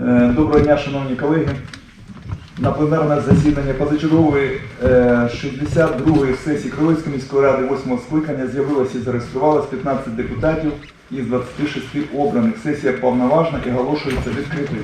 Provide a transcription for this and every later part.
Е, Доброго дня, шановні колеги. На пленарне засідання позачергової е, 62-ї сесії Кривицької міської ради 8-го скликання з'явилося і зареєструвалося 15 депутатів із 26 обраних. Сесія повноважна і оголошується відкритою.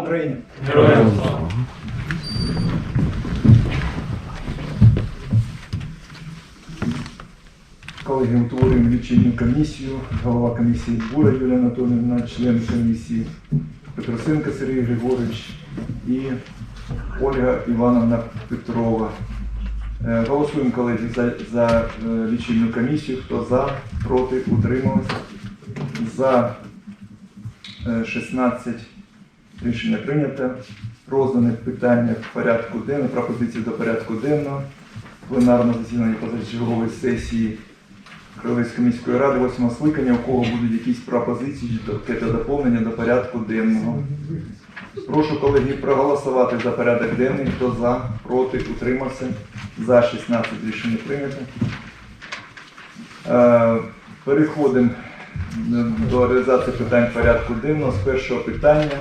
Слава Україні! Колеги, утворюємо лічильну комісію. Голова комісії Бура Юлія Анатоліївна, член комісії Петросенко Сергій Григорович і Ольга Івановна Петрова. Е, Голосуємо, колеги, за, за е, лічильну комісію. Хто за, проти, утрималися. За е, 16 рішення прийнято. Роздане питання в порядку денного, пропозиції до порядку денного пленарного засідання позачергової сесії Кривицької міської ради 8 скликання, у кого будуть якісь пропозиції та доповнення до порядку денного. Прошу колеги проголосувати за порядок денний. Хто за, проти, утримався. За 16 рішення прийнято. Е, Переходимо до реалізації питань порядку денного. З першого питання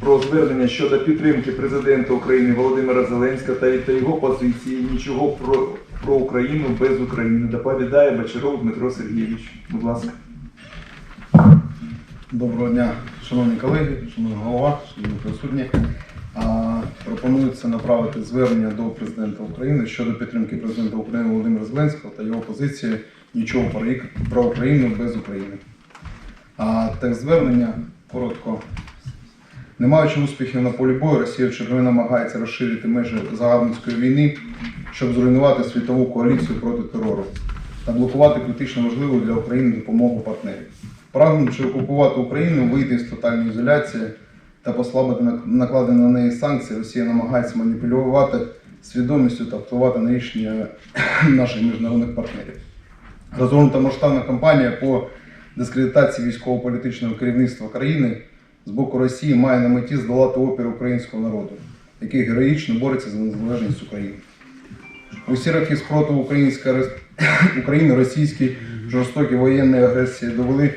про звернення щодо підтримки президента України Володимира Зеленського та, та його позиції нічого про, про Україну без України. Доповідає Бочаров Дмитро Сергійович. Будь ласка. Доброго дня, шановні колеги, шановний голова, шановні присутні. Пропонується направити звернення до президента України щодо підтримки президента України Володимира Зеленського та його позиції нічого про Україну без України. А текст звернення коротко. Не маючи успіхів на полі бою, Росія в намагається розширити межі загарбницької війни, щоб зруйнувати світову коаліцію проти терору та блокувати критично важливу для України допомогу партнерів. Прагнучи окупувати Україну, вийти з тотальної ізоляції та послабити накладені на неї санкції, Росія намагається маніпулювати свідомістю та впливати на рішення наших міжнародних партнерів. Розгорнута масштабна кампанія по дискредитації військово-політичного керівництва країни з боку Росії має на меті здолати опір українського народу, який героїчно бореться за незалежність України. Усі роки спротиву України російські жорстокі воєнні агресії довели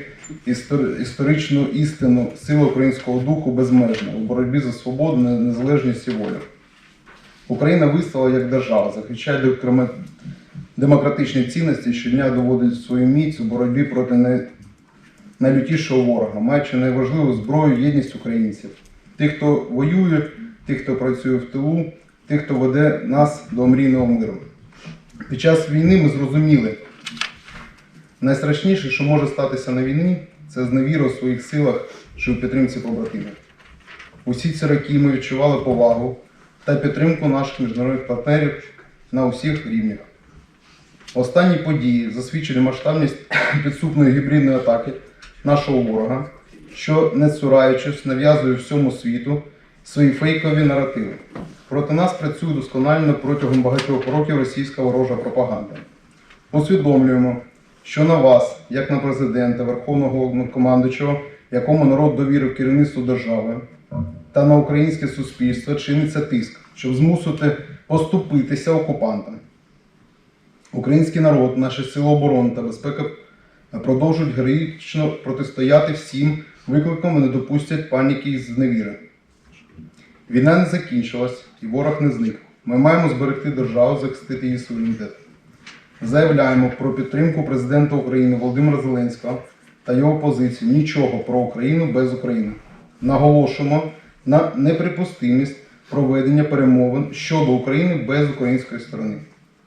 історичну істину сили українського духу безмежно у боротьбі за свободу, незалежність і волю. Україна вистояла як держава, захищає демократичні цінності, щодня доводить свою міць у боротьбі проти найлютішого ворога, маючи найважливу зброю єдність українців. Тих, хто воює, тих, хто працює в тилу, тих, хто веде нас до мрійного миру. Під час війни ми зрозуміли, Найстрашніше, що може статися на війні, це зневіра у своїх силах чи у підтримці побратимів. Усі ці роки ми відчували повагу та підтримку наших міжнародних партнерів на усіх рівнях. Останні події засвідчили масштабність підступної гібридної атаки нашого ворога, що, не цураючись, нав'язує всьому світу свої фейкові наративи. Проти нас працює досконально протягом багатьох років російська ворожа пропаганда. Усвідомлюємо, що на вас, як на президента, Верховного Головнокомандуючого, якому народ довірив керівництву держави, та на українське суспільство чиниться тиск, щоб змусити поступитися окупантам. Український народ, наші сили оборони та безпека продовжують героїчно протистояти всім викликам і не допустять паніки і зневіри. Війна не закінчилась і ворог не зник. Ми маємо зберегти державу, захистити її суверенітет. Заявляємо про підтримку президента України Володимира Зеленського та його позицію нічого про Україну без України. Наголошуємо на неприпустимість проведення перемовин щодо України без української сторони.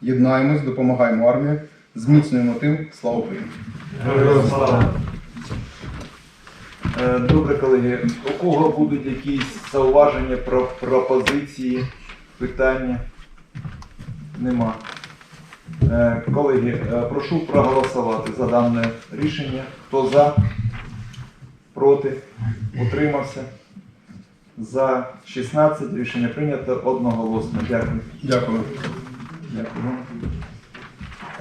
Єднаємось, допомагаємо армії, зміцнюємо тим. Слава Україні! Е, Добре, колеги. У кого будуть якісь зауваження про пропозиції, питання? Нема. Е, Колеги, е, прошу проголосувати за дане рішення. Хто за? Проти? Утримався? За 16 рішення прийнято одноголосно. Дякую. Дякую. Дякую.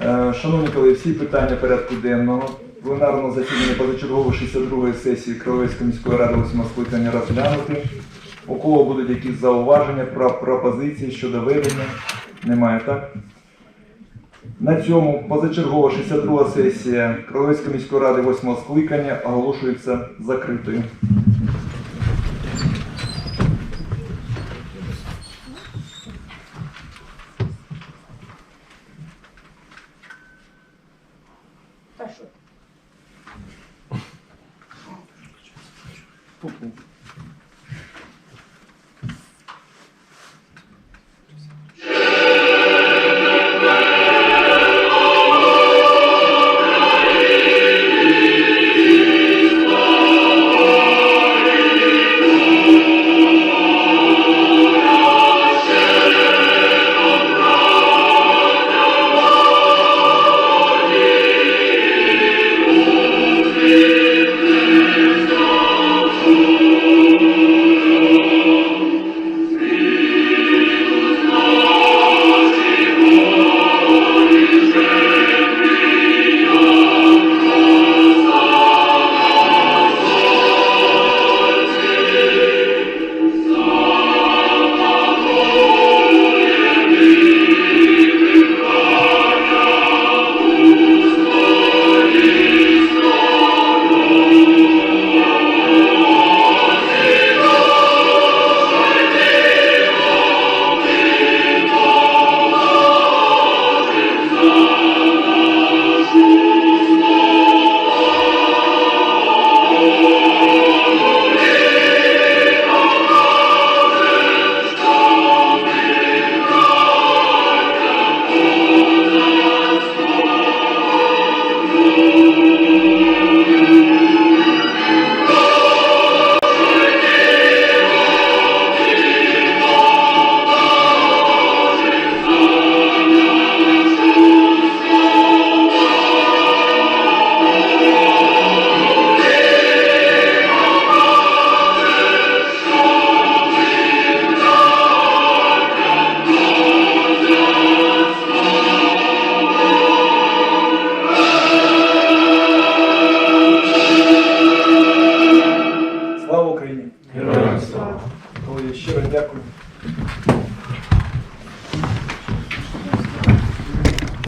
Е, Шановні колеги, всі питання порядку денного пленарного засідання позачергової 62-ї сесії Кривовецької міської ради 8 скликання розглянути. У кого будуть якісь зауваження про пропозиції щодо ведення? Немає, так? На цьому позачергова 62 сесія Кривовецької міської ради 8 скликання оголошується закритою.